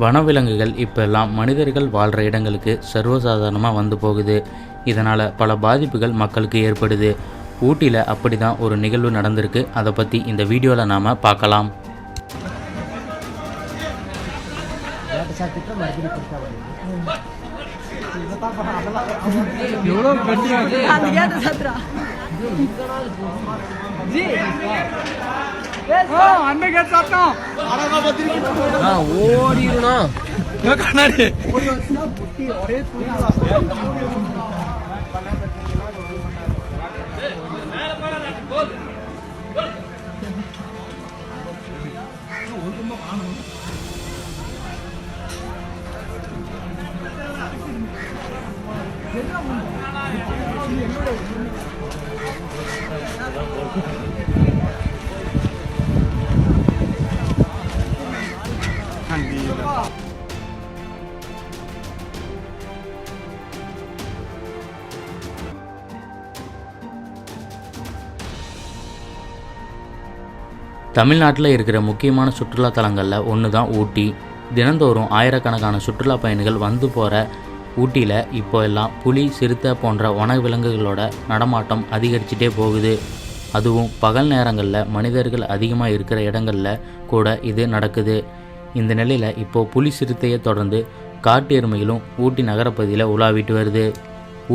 வனவிலங்குகள் இப்பெல்லாம் மனிதர்கள் வாழ்கிற இடங்களுக்கு சர்வசாதாரணமாக வந்து போகுது. இதனால் பல பாதிப்புகள் மக்களுக்கு ஏற்படுது. ஊட்டியில் அப்படி தான் ஒரு நிகழ்வு நடந்திருக்கு. அதை பற்றி இந்த வீடியோவில் நாம் பார்க்கலாம். Aliado Satra. ஓடிடணும் தமிழ்நாட்டில் இருக்கிற முக்கியமான சுற்றுலா தலங்களில் ஒன்று தான் ஊட்டி. தினந்தோறும் ஆயிரக்கணக்கான சுற்றுலா பயணிகள் வந்து போகிற ஊட்டியில் இப்போ எல்லாம் புலி சிறுத்தை போன்ற வனவிலங்குகளோட நடமாட்டம் அதிகரிச்சுட்டே போகுது. அதுவும் பகல் நேரங்களில் மனிதர்கள் அதிகமாக இருக்கிற இடங்களில் கூட இது நடக்குது. இந்த நிலையில் இப்போது புலி சிறுத்தையை தொடர்ந்து காட்டு எருமைகளும் ஊட்டி நகரப்பகுதியில் உலாவிட்டு வருது.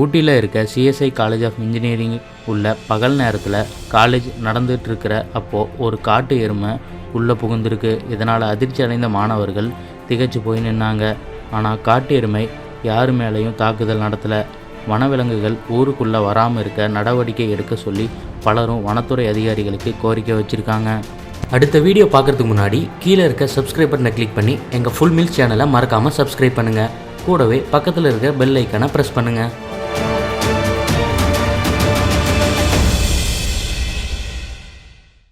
ஊட்டியில் இருக்க சிஎஸ்ஐ காலேஜ் ஆஃப் இன்ஜினியரிங் உள்ள பகல் நேரத்தில் காலேஜ் நடந்துகிட்ருக்கிற அப்போது ஒரு காட்டு எருமை உள்ளே புகுந்திருக்கு. இதனால் அதிர்ச்சி அடைந்த மாணவர்கள் திகைச்சு போய் நின்னாங்க. ஆனால் காட்டு எருமை யார் மேலேயும் தாக்குதல் நடத்தலை. வனவிலங்குகள் ஊருக்குள்ளே வராமல் இருக்க நடவடிக்கை எடுக்க சொல்லி பலரும் வனத்துறை அதிகாரிகளுக்கு கோரிக்கை வச்சுருக்காங்க. அடுத்த வீடியோ பார்க்குறதுக்கு முன்னாடி கீழே இருக்க சப்ஸ்கிரைப் பட்டனை கிளிக் பண்ணி எங்கள் ஃபுல் மீல்ஸ் சேனலை மறக்காமல் சப்ஸ்கிரைப் பண்ணுங்கள் கூடவே பக்கத்தில் இருக்க பெல் ஐக்கனை ப்ரெஸ் பண்ணுங்கள்